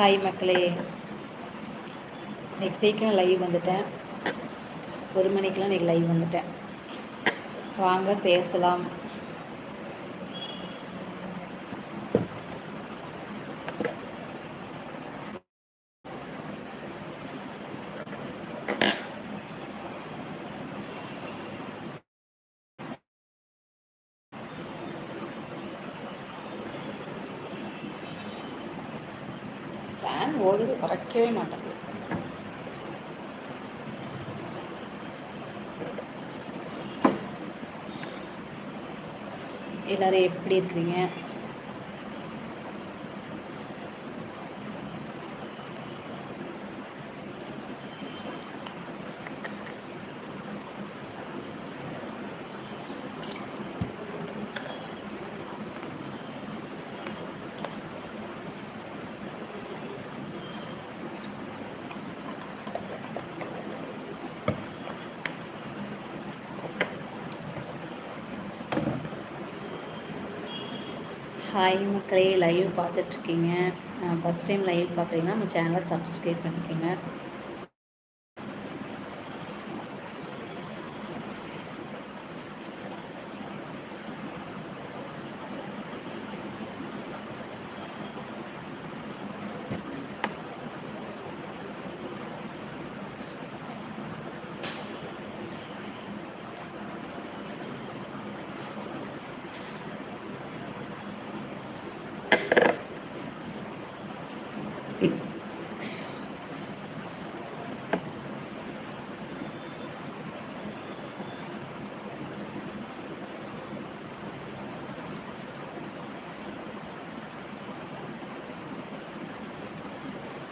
Hi மக்களே. இன்னைக்கு சீக்கிரம் லைவ் வந்துட்டேன். ஒரு மணிக்கெலாம் இன்றைக்கி லைவ் வந்துட்டேன். வாங்க பேசலாம் ஃபேன் வைக்கவே மாட்டாங்க எல்லோரும் எப்படி இருக்கிறீங்க? ஹாய் மக்களே லைவ் பார்த்துட்ருக்கீங்க ஃபஸ்ட் டைம் லைவ் பார்க்குறீங்கன்னா நம்ம சேனலை சப்ஸ்கிரைப் பண்ணிக்கோங்க.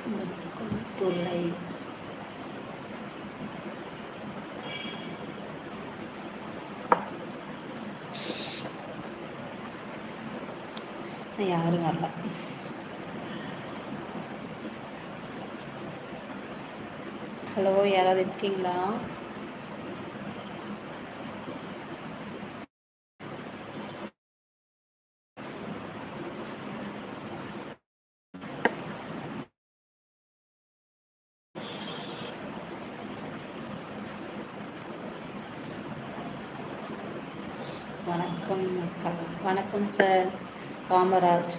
To live. யாரும் வரல ஹலோ யாராவது இருக்கீங்களா வணக்கம் அக்கா வணக்கம் சார் காமராஜ்.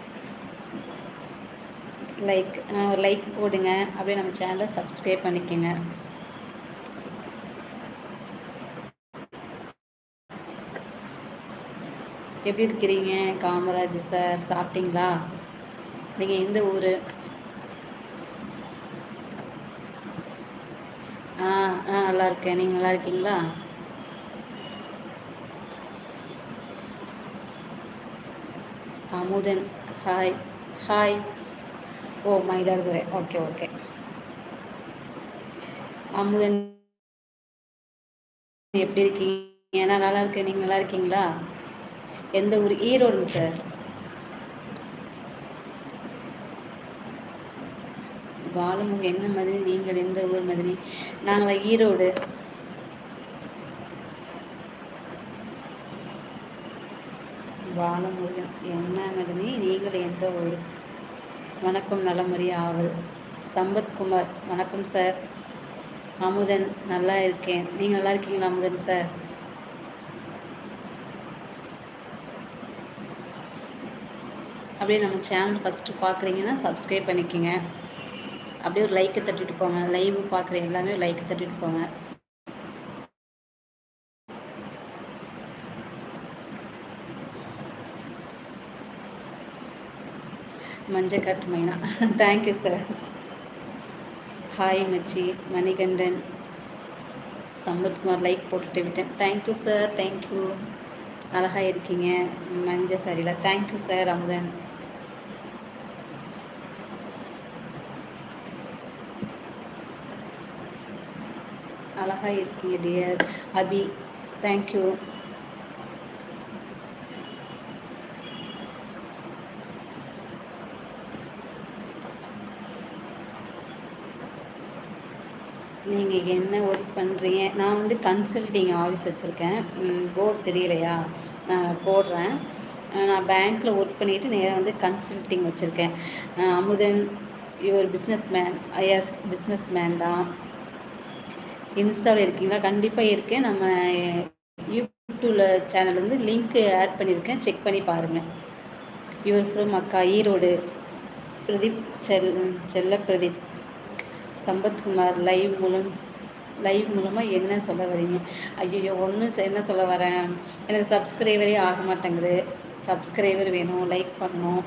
லைக் ஒரு லைக் போடுங்க. அப்படியே நம்ம சேனலை சப்ஸ்கிரைப் பண்ணிக்கோங்க. எப்படி இருக்கிறீங்க? காமராஜ் சார் சாப்பிட்டீங்களா? நீங்கள் எந்த ஊர்? ஆ ஆ நல்லா இருக்கேன். நீங்கள் நல்லா இருக்கீங்களா? Amudhan hi hi oh Mayiladuthurai okay okay Amudhan எப்படி இருக்கீங்க? நான் நல்லா இருக்கேன். நீங்கள் நல்லா இருக்கீங்களா? எந்த ஊர்? ஈரோடுங்க சார். பாலுமுக என்ன மாதிரி? நீங்கள் எந்த ஊர் மாதிரி? நாங்கள் ஈரோடு. பாலமுருகன் என்ன மதினி நீங்கள் எந்த ஊர் வணக்கம் நலமுறை ஆவல். சம்பத்குமார் வணக்கம் சார். அமுதன் நல்லா இருக்கேன். நீங்கள் நல்லா இருக்கீங்களா அமுதன் சார்? அப்படியே நம்ம சேனல் ஃபஸ்ட்டு பார்க்குறீங்கன்னா சப்ஸ்கிரைப் பண்ணிக்கோங்க. அப்படியே ஒரு லைக்கை தட்டிட்டு போங்க. லைவ் பார்க்குற எல்லாமே லைக் தட்டிட்டு போங்க. மஞ்சக்காட்டு மைனா. தேங்க்யூ சார் ஹாய் மச்சி. மணிகண்டன். சம்பத்குமார் லைக் போட்டுட்டு விட்டேன். தேங்க்யூ சார் தேங்க்யூ அழகாக இருக்கீங்க. மஞ்ச சரியில் தேங்க்யூ சார் அமுதன் அழகாக இருக்கீங்க டியர் அபி தேங்க்யூ நீங்கள் என்ன ஒர்க் பண்ணுறீங்க நான் வந்து கன்சல்டிங் ஆஃபீஸ் வச்சுருக்கேன். போர்டு தெரியலையா? நான் போடுறேன். நான் பேங்க்கில் ஒர்க் பண்ணிவிட்டு நேராக வந்து கன்சல்டிங் வச்சுருக்கேன். அமுதன் இவர் business man yes business man தான். இன்ஸ்டாவில் இருக்கீங்களா? கண்டிப்பாக இருக்கேன். நம்ம யூடியூப்பில் சேனல் வந்து லிங்க்கு ஆட் பண்ணியிருக்கேன் செக் பண்ணி பாருங்கள் இவர் ஃப்ரம் அக்கா ஈரோடு. பிரதீப் செல் செல்ல பிரதீப் சம்பத்குமார் லைவ் மூலம் லைவ் மூலமாக என்ன சொல்ல வரீங்க ஐயோ ஒன்றும் என்ன சொல்ல வரேன்? எனக்கு சப்ஸ்கிரைபரே ஆக மாட்டேங்குது. சப்ஸ்கிரைபர் வேணும் லைக் பண்ணணும்.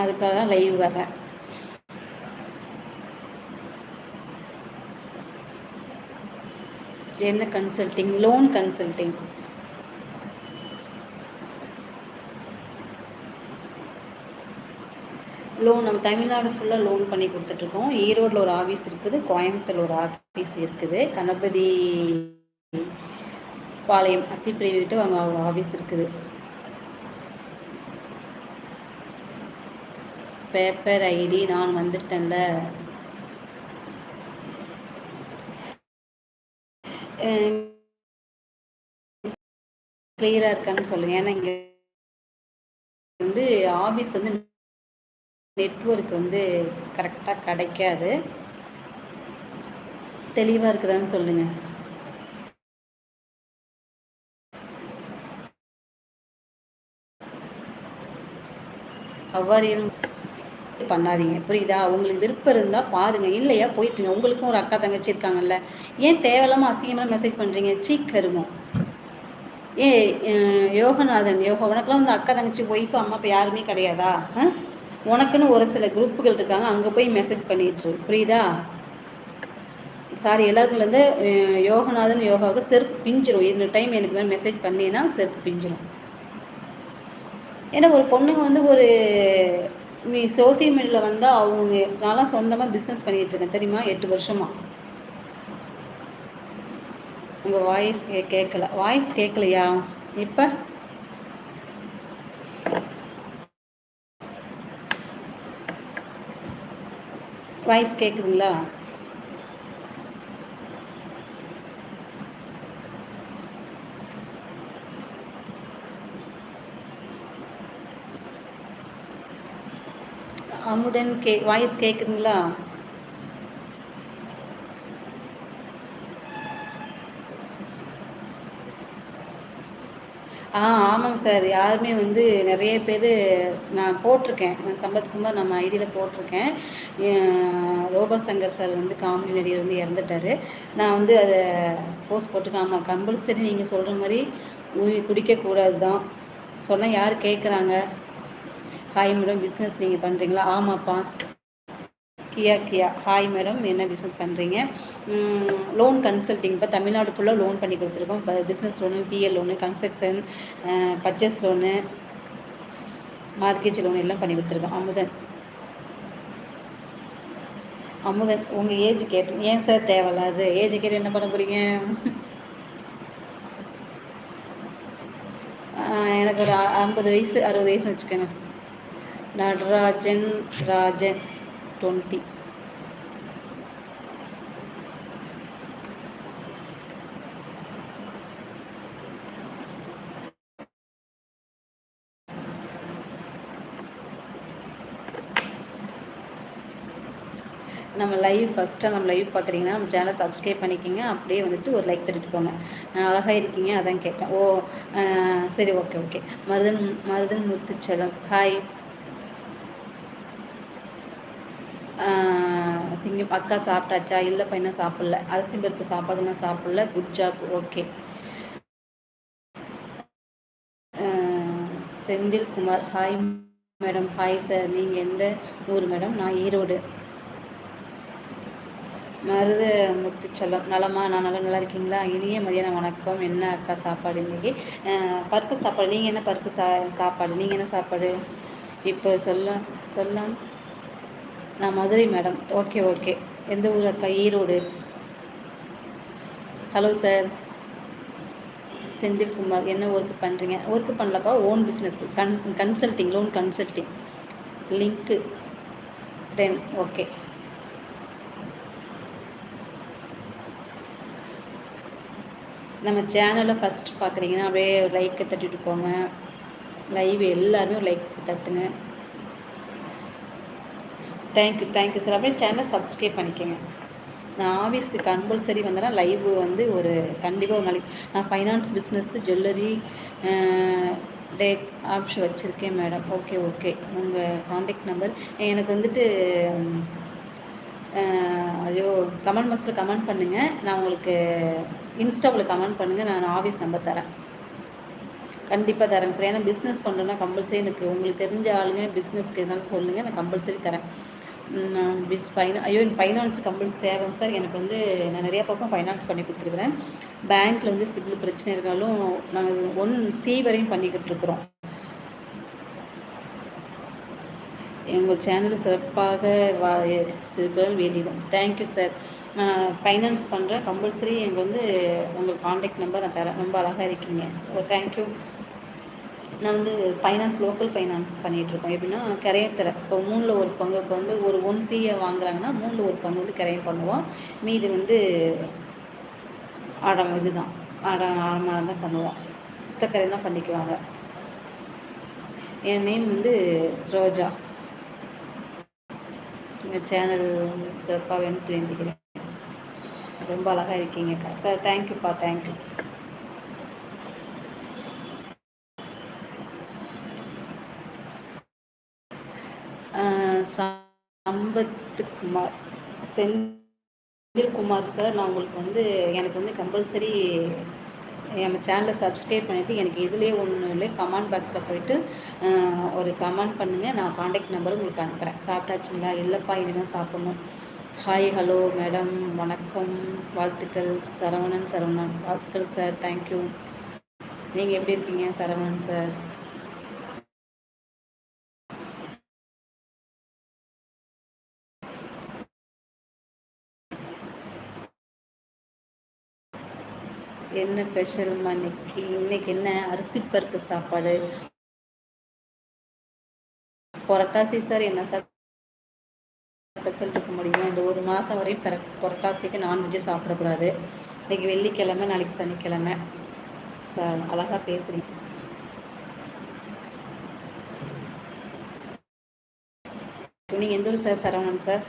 அதுக்காக தான் லைவ் வரேன் என்ன கன்சல்டிங் லோன் கன்சல்டிங் லோன் நம்ம தமிழ்நாடு ஃபுல்லாக லோன் பண்ணி கொடுத்துட்ருக்கோம். ஈரோடில் ஒரு ஆஃபீஸ் இருக்குது கோயம்புத்தூர் ஒரு ஆஃபீஸ் இருக்குது. கணபதி பாளையம் அத்திப்பிரிவு விட்டு அங்கே ஒரு ஆஃபீஸ் இருக்குது. பேப்பர் ஐடி நான் வந்துட்டேன்ல. கிளியராக இருக்கான்னு சொல்லுங்கள் ஏன்னா இங்கே வந்து ஆஃபீஸ் வந்து நெட்ஒர்க் வந்து கரெக்டாக கிடைக்காது. தெளிவாக இருக்குதான்னு சொல்லுங்கள் அவ்வாறியும் பண்ணாதீங்க. புரியுதா? உங்களுக்கு விருப்பம் இருந்தால் பாருங்கள் இல்லையா? போயிட்டுங்க உங்களுக்கும் ஒரு அக்கா தங்கச்சி இருக்காங்கல்ல. ஏன் தேவையில்லாமல் அசிங்கமாக மெசேஜ் பண்ணுறீங்க சீக் கருமம் ஏ யோகநாதன் யோகா. உனக்குலாம் வந்து அக்கா தங்கச்சி ஒய்ஃபு அம்மா இப்போ யாருமே கிடையாதா? ஆ உனக்குன்னு ஒரு சில குரூப்புகள் இருக்காங்க அங்கே போய் மெசேஜ் பண்ணிட்டு புரியுதா? சாரி எல்லாருக்குலேருந்து யோகநாதன் யோகாவுக்கு செருப்பு பிஞ்சிரும். இந்த டைம் எனக்கு தான் மெசேஜ் பண்ணினா செருப்பு பிஞ்சிரும். ஏன்னா ஒரு பொண்ணுங்க வந்து ஒரு நீ சோசியல் மீடியாவில் வந்தால் அவங்க நான்லாம் சொந்தமாக பிஸ்னஸ் பண்ணிகிட்ருக்கேன் தெரியுமா? எட்டு வருஷமாக உங்கள் வாய்ஸ் கே கேட்கல வாய்ஸ் கேட்கலையா இப்போ? வாய்ஸ் கேட்குதுங்களா அமுதன் கே வாய்ஸ் கேட்குதுங்களா ஆ ஆமாங்க சார். யாருமே வந்து நிறைய பேர் நான் போட்டிருக்கேன். சம்பத்குமார் நம்ம ஐடியில் போட்டிருக்கேன். ரோபா சங்கர் சார் வந்து காமெடி நடிகர் வந்து இறந்துட்டார். நான் வந்து அதை போஸ்ட் போட்டிருக்கேன் ஆமாம் கம்பல்சரி நீங்கள் சொல்கிற மாதிரி குடிக்கக்கூடாது தான் சொன்னால் யார் கேட்குறாங்க ஹாய் மேடம் பிஸ்னஸ் நீங்கள் பண்ணுறீங்களா ஆமாப்பா. கியா கியா. ஹாய் மேடம் என்ன பிஸ்னஸ் பண்ணுறீங்க லோன் கன்சல்ட்டிங் இப்போ தமிழ்நாடு ஃபுல்லாக லோன் பண்ணி கொடுத்துருக்கோம். இப்போ business loan PL loan construction purchase loan mortgage loan எல்லாம் பண்ணி கொடுத்துருக்கோம். அமுதன். அமுதன் உங்கள் ஏஜ் கேட்டு ஏன் சார் தேவையில்லாது? ஏஜ் கேட்டு என்ன பண்ண போகிறீங்க எனக்கு ஒரு ஐம்பது வயசு அறுபது வயசு வச்சுக்கோங்க. நடராஜன் ராஜன். டுவெண்ட்டி நம்ம லைவ் ஃபஸ்ட்டாக நம்ம லைவ் பார்க்குறீங்கன்னா நம்ம சேனலை சப்ஸ்கிரைப் பண்ணிக்கிங்க. அப்படியே வந்துட்டு ஒரு லைக் தட்டிட்டு போங்க. அழகாக இருக்கீங்க அதான் கேட்டேன். ஓ சரி okay okay Maruthan Maruthan Muthuchalam hi சிங்கம் அக்கா சாப்பிட்டாச்சா? இல்லை பையனா சாப்பிடல. அரிசி பருப்பு சாப்பாடுனா சாப்பிடல. Good job okay Senthil Kumar. Hi madam hi sir நீங்கள் எந்த ஊர் மேடம் நான் ஈரோடு. மருது முத்துச்சலம் நலமா? நான் நல்லா நல்லா இருக்கீங்களா? இனிய மதியானம் வணக்கம். என்ன அக்கா சாப்பாடு இன்றைக்கி பருப்பு சாப்பாடு. நீங்கள் என்ன பருப்பு சா சாப்பாடு? நீங்கள் என்ன சாப்பாடு? இப்போ சொல்ல சொல்ல. நான் மதுரை மேடம். Okay okay. எந்த ஊர் அக்கா? ஈரோடு. ஹலோ சார் செந்தில்குமார் என்ன ஒர்க் பண்ணுறீங்க ஒர்க் பண்ணலப்பா ஓன் பிஸ்னஸ் கன் கன்சல்ட்டிங் லோன் கன்சல்ட்டிங் லிங்க்கு டென் ஓகே நம்ம சேனலை ஃபஸ்ட்டு பார்க்குறீங்கன்னா அப்படியே லைக்கை தட்டிட்டு போங்க. லைவ் எல்லாருமே லைக் தட்டுங்க. தேங்க்யூ தேங்க்யூ சார் அப்படியே சேனலை சப்ஸ்கிரைப் பண்ணிக்கோங்க. நான் ஆஃபீஸ்க்கு கம்பல்சரி வந்தேன்னா லைவ் வந்து ஒரு கண்டிப்பாக ஒரு நாளைக்கு நான் finance business jewellery date option வச்சுருக்கேன் மேடம் ஓகே ஓகே உங்கள் காண்டாக்ட் நம்பர் எனக்கு வந்துட்டு ஐயோ கமெண்ட் பாக்ஸில் கமெண்ட் பண்ணுங்கள் நான் உங்களுக்கு இன்ஸ்டாவில் கமெண்ட் பண்ணுங்கள் நான் ஆஃபீஸ் நம்பர் தரேன். கண்டிப்பாக தரேங்க சார் ஏன்னா பிஸ்னஸ் பண்ணுறேன்னா கம்பல்சரி எனக்கு உங்களுக்கு தெரிஞ்ச ஆளுங்க பிஸ்னஸ்க்கு எதாவது சொல்லுங்கள் நான் கம்பல்சரி தரேன். நான் பிஸ் ஃபைனா ஐயோ எனக்கு ஃபைனான்ஸ் கம்பல்ஸ் தேவைங்க சார் எனக்கு வந்து நான் நிறையா பக்கம் ஃபைனான்ஸ் பண்ணி கொடுத்துருக்குறேன். பேங்க்கில் வந்து சிவில் பிரச்சனை இருந்தாலும் நாங்கள் ஒன் சி வரையும் பண்ணிக்கிட்டு இருக்கிறோம். எங்கள் சேனல் சிறப்பாக வா வேண்டிதான் வேண்டியதான் தேங்க்யூ சார் நான் ஃபைனான்ஸ் பண்ணுறேன் கம்பல்சரி எனக்கு வந்து உங்கள் காண்டாக்ட் நம்பர் நான் தரேன் ரொம்ப அழகாக இருக்கீங்க. ஓ தேங்க்யூ நான் வந்து ஃபைனான்ஸ் லோக்கல் ஃபைனான்ஸ் பண்ணிகிட்ருக்கோம் எப்படின்னா கரையத்தில் இப்போ மூணில் ஒரு பங்கு இப்போ வந்து ஒரு ஒன் சியை வாங்குறாங்கன்னா மூணில் ஒரு பங்கு வந்து கரையம் பண்ணுவோம். மீதி வந்து அடம் இதுதான். அடம் ஆடமாக தான் பண்ணுவோம். சுத்தக்கரை தான் பண்ணிக்குவாங்க. என் நேம் வந்து ரோஜா. எங்கள் சேனல் சிறப்பாக வேணும் தெரிஞ்சுக்கிறேன். ரொம்ப அழகாக இருக்கீங்கக்கா. சார் தேங்க்யூப்பா thank you Sampathkumar Senthilkumar sir நான் உங்களுக்கு வந்து எனக்கு வந்து கம்பல்சரி நம்ம சேனலை சப்ஸ்கிரைப் பண்ணிவிட்டு எனக்கு இதுலேயே ஒன்று இல்லை கமெண்ட் பாக்ஸில் போயிட்டு ஒரு கமெண்ட் பண்ணுங்கள் நான் காண்டாக்ட் நம்பரும் உங்களுக்கு அனுப்புகிறேன் சாப்பிட்டாச்சுங்களா? இல்லைப்பா இனிமேல் சாப்பிட்ணும். ஹாய் ஹலோ மேடம் வணக்கம். வாழ்த்துக்கள். சரவணன் சரவணன். வாழ்த்துக்கள் சார் தேங்க்யூ நீங்கள் எப்படி இருக்கீங்க சரவணன் சார் என்ன ஸ்பெஷல்மா இன்னைக்கு? இன்னைக்கு என்ன? அரிசி பருப்பு சாப்பாடு. புரட்டாசி சார் என்ன சார் ஸ்பெஷல் இருக்க முடியுமா? இந்த ஒரு மாதம் வரையும் பிற புரட்டாசிக்கு நான்வெஜ்ஜு சாப்பிடக்கூடாது. இன்னைக்கு வெள்ளிக்கிழமை நாளைக்கு சனிக்கிழமை. அழகாக பேசுகிறீங்க நீங்கள் எந்த ஊர் சார் சரவணன் சார்